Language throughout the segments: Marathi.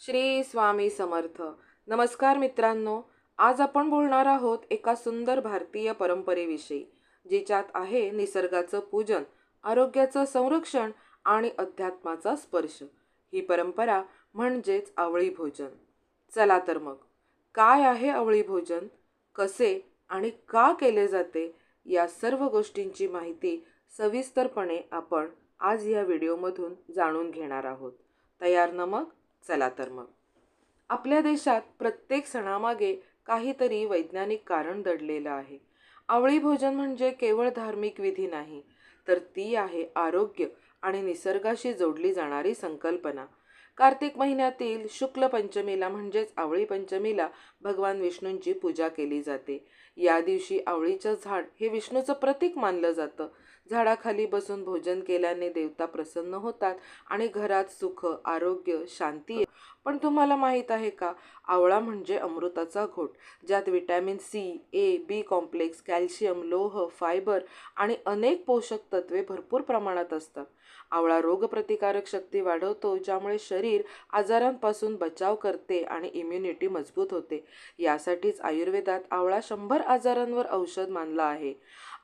श्री स्वामी समर्थ. नमस्कार मित्रांनो आज आपण बोलणार आहोत एका सुंदर भारतीय परंपरेविषयी जिच्यात आहे निसर्गाचं पूजन आरोग्याचं संरक्षण आणि अध्यात्माचा स्पर्श. ही परंपरा म्हणजेच आवळी भोजन. चला तर मग काय आहे आवळी भोजन? कसे आणि का केले जाते? या सर्व गोष्टींची माहिती सविस्तरपणे आपण आज या व्हिडिओमधून जाणून घेणार आहोत. तयार न मग? चला तर मग. आपल्या देशात प्रत्येक सणामागे काहीतरी वैज्ञानिक कारण दडलेलं आहे. आवळी भोजन म्हणजे केवळ धार्मिक विधी नाही तर ती आहे आरोग्य आणि निसर्गाशी जोडली जाणारी संकल्पना. कार्तिक महिन्यातील शुक्ल पंचमीला म्हणजेच आवळी पंचमीला भगवान विष्णूंची पूजा केली जाते. या दिवशी आवळीचं झाड हे विष्णूचं प्रतीक मानलं जातं. झाडाखाली बसून भोजन केल्याने देवता प्रसन्न होतात आणि घरात सुख आरोग्य शांती पण तुम्हाला माहीत आहे का? आवळा म्हणजे अमृताचा घोट ज्यात vitamin C A B complex calcium लोह फायबर आणि अनेक पोषक तत्वे भरपूर प्रमाणात असतात. आवळा रोगप्रतिकारक शक्ती वाढवतो ज्यामुळे शरीर आजारांपासून बचाव करते आणि इम्युनिटी मजबूत होते. यासाठीच आयुर्वेदात आवळा शंभर आजारांवर औषध मानला आहे.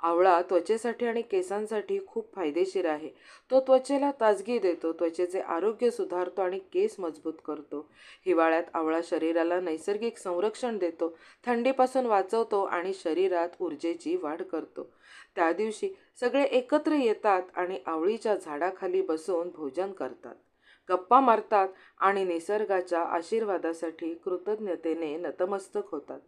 आवळा त्वचेसाठी आणि केसांसाठी खूप फायदेशीर आहे. तो त्वचेला ताजगी देतो त्वचेचे आरोग्य सुधारतो आणि केस मजबूत करतो. हिवाळ्यात आवळा शरीराला नैसर्गिक संरक्षण देतो थंडीपासून वाचवतो आणि शरीरात ऊर्जेची वाढ करतो. त्या दिवशी सगळे एकत्र येतात आणि आवळीच्या झाडाखाली बसून भोजन करतात. गप्पा मारतात आणि निसर्गाच्या आशीर्वादासाठी कृतज्ञतेने नतमस्तक होतात.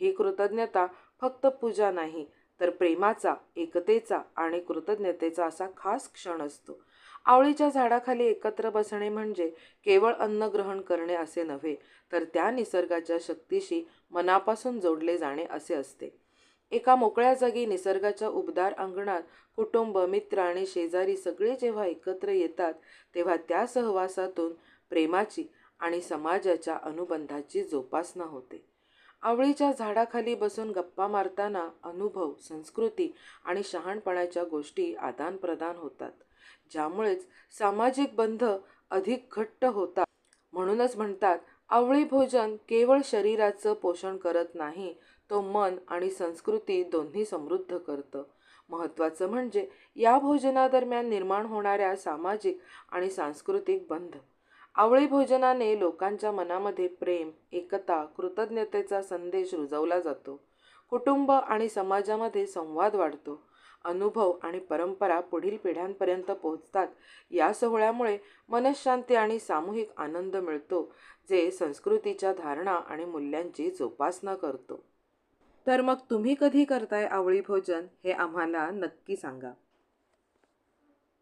ही कृतज्ञता फक्त पूजा नाही तर प्रेमाचा एकतेचा आणि कृतज्ञतेचा असा खास क्षण असतो. आवळीच्या झाडाखाली एकत्र बसणे म्हणजे केवळ अन्न ग्रहण करणे असे नव्हे तर त्या निसर्गाच्या शक्तीशी मनापासून जोडले जाणे असे असते. एका मोकळ्या जागी निसर्गाच्या उबदार अंगणात कुटुंब मित्र आणि शेजारी सगळे जेव्हा एकत्र येतात तेव्हा त्या सहवासातून प्रेमाची आणि समाजाच्या अनुबंधाची जोपासना होते. आवळीच्या झाडाखाली बसून गप्पा मारताना अनुभव संस्कृती आणि शहाणपणाच्या गोष्टी आदानप्रदान होतात ज्यामुळेच सामाजिक बंध अधिक घट्ट होतात. म्हणूनच म्हणतात आवळी भोजन केवळ शरीराचं पोषण करत नाही तो मन आणि संस्कृती दोन्ही समृद्ध करतं. महत्त्वाचं म्हणजे या भोजनादरम्यान निर्माण होणाऱ्या सामाजिक आणि सांस्कृतिक बंध. आवळी भोजनाने लोकांच्या मनामध्ये प्रेम एकता कृतज्ञतेचा संदेश रुजवला जातो. कुटुंब आणि समाजामध्ये संवाद वाढतो. अनुभव आणि परंपरा पुढील पिढ्यांपर्यंत पोहोचतात. या सोहळ्यामुळे मनशांती आणि सामूहिक आनंद मिळतो जे संस्कृतीच्या धारणा आणि मूल्यांची जोपासना करतो. तर मग तुम्ही कधी करताय आवळी भोजन हे आम्हाला नक्की सांगा.